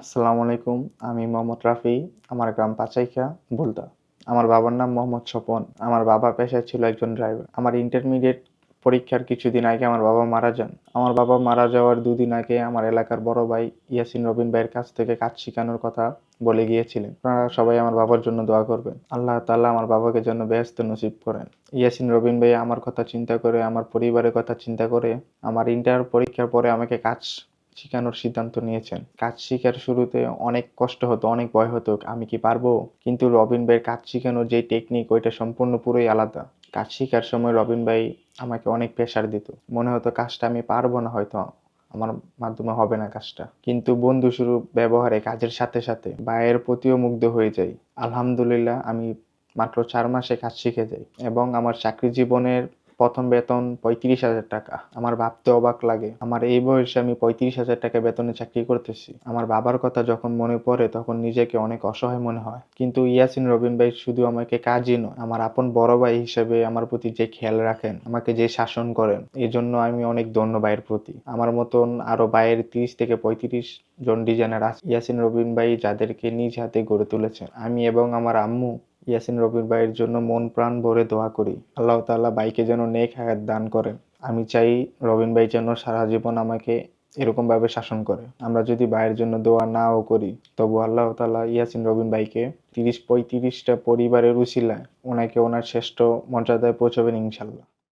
আসসালামু আলাইকুম, আমি মোহাম্মদ রাফি, আমার গ্রাম পাচাইখা বলতা আমার বাবার নাম মোহাম্মদ স্বপন। আমার বাবা পেশায় ছিল একজন ড্রাইভার আমার ইন্টারমিডিয়েট পরীক্ষার কিছুদিন আগে আমার বাবা মারা যান। আমার বাবা মারা যাওয়ার দুদিন আগে আমার এলাকার বড় ভাই ইয়াসিন রবিন ভাইয়ের কাছ থেকে কাজ শেখানোর কথা বলে গিয়েছিলেন। আপনারা সবাই আমার বাবার জন্য দোয়া করবেন। আল্লাহ তাআলা আমার বাবাকে যেন ব্যস্ত নসিব করেন। ইয়াসিন রবিন ভাই আমার কথা চিন্তা করে, আমার পরিবারের কথা চিন্তা করে, আমার ইন্টার পরীক্ষার পরে আমাকে কাজ শেখানোর সিদ্ধান্ত নিয়েছেন। কাজ শেখার শুরুতে অনেক কষ্ট হতো, অনেক ভয় হতো, আমি কি পারব? কিন্তু রবিন ভাইয়ের কাজ শেখানোর যে টেকনিক ওইটা সম্পূর্ণ পুরোই আলাদা। কাজ শেখার সময় রবিন ভাই আমাকে অনেক প্রেশার দিত। মনে হতো কাজটা আমি পারব না হয়তো, আমার মাধ্যমে হবে না কাজটা। কিন্তু বন্ধু শুরু ব্যবহারে কাজের সাথে সাথে ভাইয়ের প্রতিও মুগ্ধ হয়ে যাই। আলহামদুলিল্লাহ, আমি মাত্র চার মাসে কাজ শিখে যাই এবং আমার চাকরি জীবনের প্রথম বেতন পঁয়ত্রিশ হাজার টাকা। আমার ভাবতে অবাক লাগে, আমার এই বয়সে আমি পঁয়ত্রিশ হাজার টাকা বেতনে চাকরি করতেছি। আমার বাবার কথা যখন মনে পড়ে, তখন নিজেকে অনেক অসহায় মনে হয়। কিন্তু ইয়াসিন রবিন ভাই শুধু আমাকে কাজই নয়, আমার আপন বড় ভাই হিসেবে আমার প্রতি যে খেয়াল রাখেন, আমাকে যে শাসন করেন এই জন্য আমি অনেক ধন্য ভাইয়ের প্রতি। আমার মতন আরও ভাইয়ের তিরিশ থেকে পঁয়ত্রিশ জন ডিজাইনার ইয়াসিন রবিন ভাই যাদেরকে নিজ হাতে গড়ে তুলেছেন। আমি এবং আমার আম্মু ইয়াসিন রবির ভাইয়ের জন্য মন প্রাণ ভরে দোয়া করি। আল্লাহ তাআলা ভাইকে যেন নেক হায়াত দান করে আমি চাই রবিন ভাই যেন সারা জীবন আমাকে এরকমভাবে শাসন করে। আমরা যদি ভাইয়ের জন্য দোয়া নাও করি, তবু আল্লাহ তাআলা ইয়াসিন রবিন ভাইকে তিরিশ পঁয়ত্রিশটা পরিবারের উসিলায় ওনাকে ওনার শ্রেষ্ঠ মর্যাদায় পৌঁছাবেন ইনশাল্লাহ